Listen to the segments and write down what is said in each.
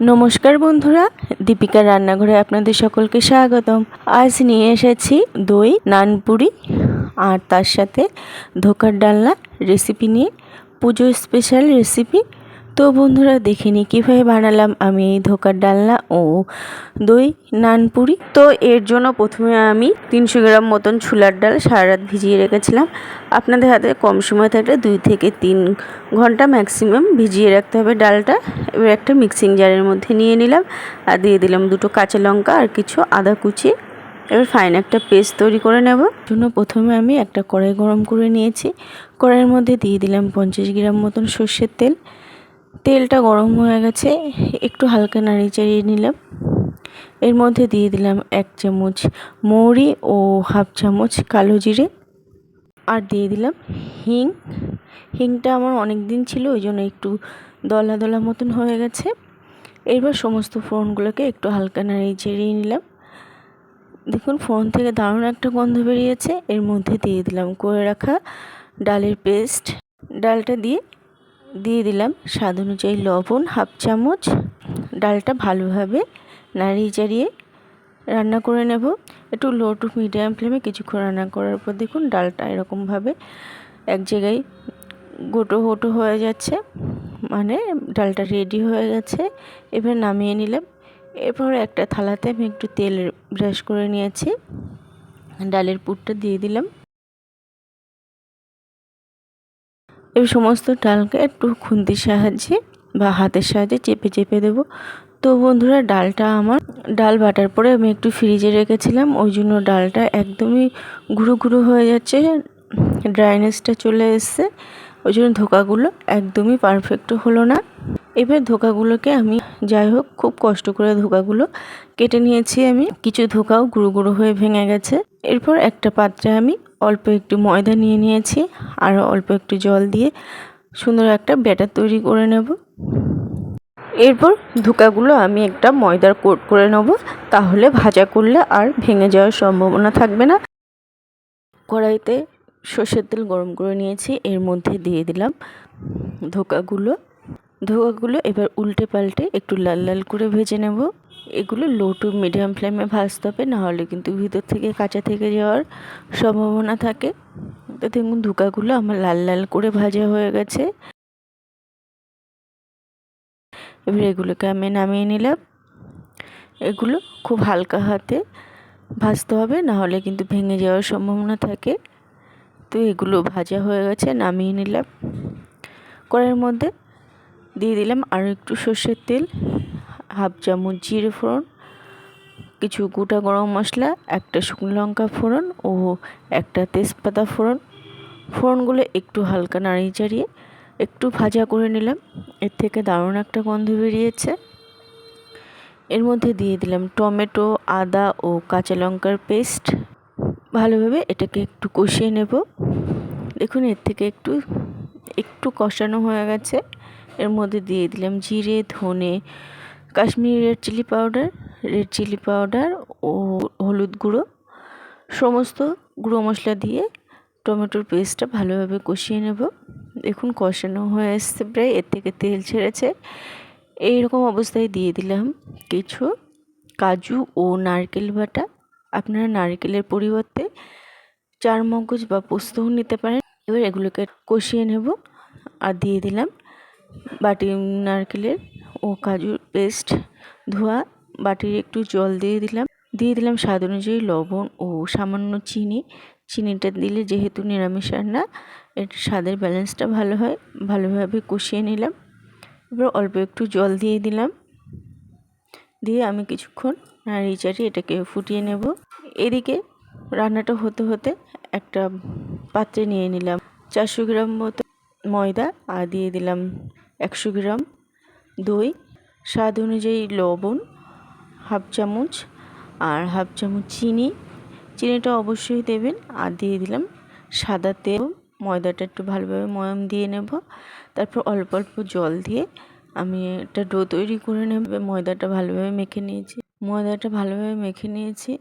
নমস্কার বন্ধুরা দীপিকার রান্নাঘরে আপনাদের সকলকে স্বাগতম। আজ নিয়ে এসেছি দই, নানপুরি আর তার সাথে ধোকার ডালনা রেসিপি নিয়ে। পুজো স্পেশাল রেসিপি তো বন্ধুরা দেখে নিই কীভাবে বানালাম আমি এই ধোকার ডালনা ও দই নানপুরি তো এর জন্য প্রথমে আমি তিনশো গ্রাম মতন ছোলার ডাল সারা রাত ভিজিয়ে রেখেছিলাম। আপনাদের হাতে কম সময় থাকলে দুই থেকে তিন ঘণ্টা ম্যাক্সিমাম ভিজিয়ে রাখতে হবে ডালটা। এবার একটা মিক্সিং জারের মধ্যে নিয়ে নিলাম আর দিয়ে দিলাম দুটো কাঁচা লঙ্কা আর কিছু আদা কুচি। এবার ফাইন একটা পেস্ট তৈরি করে নেব। জন্য প্রথমে আমি একটা কড়াই গরম করে নিয়েছি। কড়াইয়ের মধ্যে দিয়ে দিলাম পঞ্চাশ গ্রাম মতন সর্ষের তেল। তেলটা গরম হয়ে গেছে, একটু হালকা নাড়ি চাড়িয়ে নিলাম। এর মধ্যে দিয়ে দিলাম এক চামচ মৌরি ও হাফ চামচ কালো জিরে। আর দিয়ে দিলাম হিং। হিংটা আমার অনেক দিন ছিল, ওই জন্য একটু দলা দলা মতন হয়ে গেছে। এবার সমস্ত ফোড়নগুলোকে একটু হালকা নাড়িয়ে চেড়িয়ে নিলাম। দেখুন, ফোড়ন থেকে দারুণ একটা গন্ধ বেরিয়েছে। এর মধ্যে দিয়ে দিলাম করে রাখা ডালের পেস্ট। ডালটা দিয়ে দিয়ে দিলাম স্বাদ অনুযায়ী লবণ, হাফ চামচ। ডালটা ভালোভাবে নাড়িয়ে চাড়িয়ে রান্না করে নেব। একটু লো টু মিডিয়াম ফ্লেমে কিছুক্ষণ রান্না করার পর দেখুন ডালটা এরকমভাবে এক জায়গায় গোটো গোটো হয়ে যাচ্ছে। মানে ডালটা রেডি হয়ে গেছে। এবার নামিয়ে নিলাম। এরপর একটা থালাতে আমি একটু তেল ব্রাশ করে নিয়েছি। ডালের পুরটা দিয়ে দিলাম। এই সমস্ত ডালকে একটু খুন্তির সাহায্যে বা হাতের সাহায্যে চেপে চেপে দেব। তো বন্ধুরা, ডালটা আমার ডাল বাটার পরে আমি একটু ফ্রিজে রেখেছিলাম। ওই জন্য ডালটা একদমই গুঁড়ো গুঁড়ো হয়ে যাচ্ছে, ড্রাইনেসটা চলে এসছে। ওই জন্য ধোকাগুলো একদমই পারফেক্ট হলো না। এবার ধোকাগুলোকে আমি যাই হোক, খুব কষ্ট করে ধোকাগুলো কেটে নিয়েছি আমি। কিছু ধোকাও গুঁড়ো গুঁড়ো হয়ে ভেঙে গেছে। এরপর একটা পাত্রে আমি অল্প একটু ময়দা নিয়ে নিয়েছি আর অল্প একটু জল দিয়ে সুন্দর একটা ব্যাটার তৈরি করে নেব। এরপর ধোকাগুলো আমি একটা ময়দার কোট করে নেব। তাহলে ভাজা করলে আর ভেঙে যাওয়ার সম্ভাবনা থাকবে না। কড়াইতে সর্ষের তেল গরম করে নিয়েছি। এর মধ্যে দিয়ে দিলাম ধোকাগুলো। ধোকাগুলো এবার উল্টে পাল্টে একটু লাল লাল করে ভেজে নেব। এগুলো লো টু মিডিয়াম ফ্লেমে ভাজতে হবে, নাহলে কিন্তু ভিতর থেকে কাঁচা থেকে যাওয়ার সম্ভাবনা থাকে। তো দেখুন, ধোকাগুলো আমার লাল লাল করে ভাজা হয়ে গেছে। এবার এগুলোকে আমি নামিয়ে নিলাম। এগুলো খুব হালকা হাতে ভাজতে হবে, নাহলে কিন্তু ভেঙে যাওয়ার সম্ভাবনা থাকে। তো এগুলো ভাজা হয়ে গেছে, নামিয়ে নিলাম। কড়াইয়ের মধ্যে দিয়ে দিলাম আরও একটু সর্ষের তেল, হাফ চামচ জিরে ফোড়ন, কিছু গোটা গরম মশলা, একটা শুকনো লঙ্কা ফোড়ন ও একটা তেজপাতা ফোড়ন। ফোড়নগুলো একটু হালকা নাড়িয়ে চাড়িয়ে একটু ভাজা করে নিলাম। এর থেকে দারুণ একটা গন্ধ বেরিয়েছে। এর মধ্যে দিয়ে দিলাম টমেটো, আদা ও কাঁচা লঙ্কার পেস্ট। ভালোভাবে এটাকে একটু কষিয়ে নেব। দেখুন, এর থেকে একটু একটু কষানো হয়ে গেছে। এর মধ্যে দিয়ে দিলাম জিরে, ধনে Kashmiri red chilli powder, red chilli powder ও হলুদ গুঁড়ো। সমস্ত গুঁড়ো মশলা দিয়ে টমেটোর পেস্টটা ভালোভাবে কষিয়ে নেব। দেখুন, কষানো হয়ে আসছে প্রায়, এর থেকে তেল ছেড়েছে। এইরকম অবস্থায় দিয়ে দিলাম কিছু কাজু ও নারকেল বাটা। আপনারা নারকেলের পরিবর্তে চার মগজ বা পোস্তও নিতে পারেন। এবার এগুলোকে কষিয়ে নেব। আর দিয়ে দিলাম বাটি নারকেলের ও কাজুর পেস্ট ধোয়া। বাটির একটু জল দিয়ে দিলাম। দিয়ে দিলাম স্বাদ অনুযায়ী লবণ ও সামান্য চিনি। চিনিটা দিলে যেহেতু নিরামিষ রান্না এর স্বাদের ব্যালেন্সটা ভালো হয়। ভালোভাবে কষিয়ে নিলাম। এবার অল্প একটু জল দিয়ে দিলাম। দিয়ে আমি কিছুক্ষণ নাড়িয়ে চাড়িয়ে এটাকে ফুটিয়ে নেব। এদিকে রান্নাটা হতে হতে একটা পাত্রে নিয়ে নিলাম। চারশো গ্রাম মতো ময়দা আর দিয়ে দিলাম একশো গ্রাম দই, স্বাদ অনুযায়ী লবণ, হাফ চামচ, আর হাফ চামচ চিনি। চিনিটা অবশ্যই দেবেন। আর দিয়ে দিলাম সাদা তেল। ময়দাটা একটু ভালোভাবে ময়ম দিয়ে নেব। তারপর অল্প অল্প জল দিয়ে আমি একটা ডো তৈরি করে নেব। ময়দাটা ভালোভাবে মেখে নিয়েছি। ময়দাটা ভালোভাবে মেখে নিয়েছি।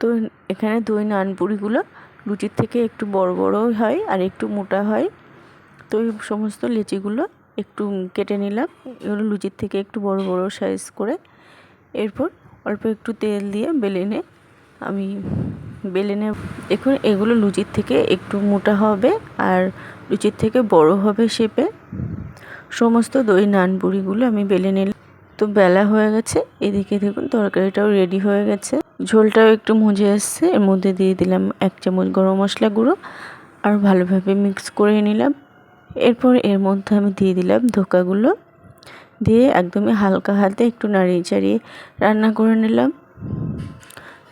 তো এখানে দই নানপুরিগুলো লুচির থেকে একটু বড় বড় হয় আর একটু মোটা হয়। তো এই সমস্ত লেচিগুলো একটু কেটে নিলাম। এগুলো লুচির থেকে একটু বড় বড় সাইজ করে এরপর অল্প একটু তেল দিয়ে বেলেনে আমি বেলেনে এখন এগুলো লুচির থেকে একটু মোটা হবে আর লুচির থেকে বড় হবে শেপে সমস্ত দই নান পুরিগুলো আমি বেলে নিলাম। তো বেলা হয়ে গেছে। এদিকে দেখুন তরকারিটাও রেডি হয়ে গেছে। ঝোলটাও একটু মজে আসছে। এর মধ্যে দিয়ে দিলাম এক চামচ গরম মশলা গুঁড়ো আর ভালোভাবে মিক্স করে নিলাম। এরপর এর মধ্যে আমি দিয়ে দিলাম ধোকাগুলো। দিয়ে একদমই হালকা হাতে একটু নাড়িয়ে চাড়িয়ে রান্না করে নিলাম।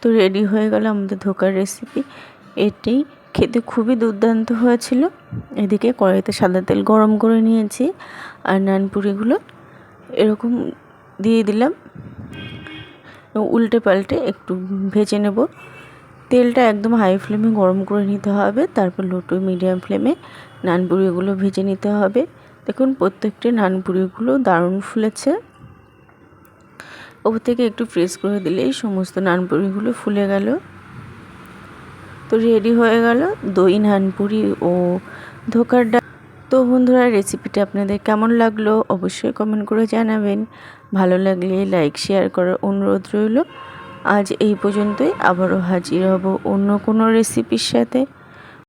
তো রেডি হয়ে গেল আমাদের ধোকার রেসিপি। এটি খেতে খুবই দুর্দান্ত হয়েছিল। এদিকে কড়াইতে সাদা তেল গরম করে নিয়েছি আর নানপুরিগুলো এরকম দিয়ে দিলাম। উল্টে পাল্টে একটু ভেজে নেব। তেলটা একদম হাই ফ্লেমে গরম করে নিতে হবে। তারপর লো টু মিডিয়াম ফ্লেমে নান নানপুরিগুলো ভেজে নিতে হবে। দেখুন, প্রত্যেকটি নানপুরিগুলো দারুণ ফুলেছে। ওপর থেকে একটু ফ্রেশ করে দিলেই সমস্ত নানপুরিগুলো ফুলে গেল। তো রেডি হয়ে গেল দই নানপুরি ও ধোকার ডাল। তো বন্ধুরা রেসিপিটা আপনাদের কেমন লাগল অবশ্যই কমেন্ট করে জানাবেন। ভালো লাগলে লাইক শেয়ার করার অনুরোধ রইল। আজ এই পর্যন্তই, আবারও হাজির হব অন্য কোনো রেসিপির সাথে।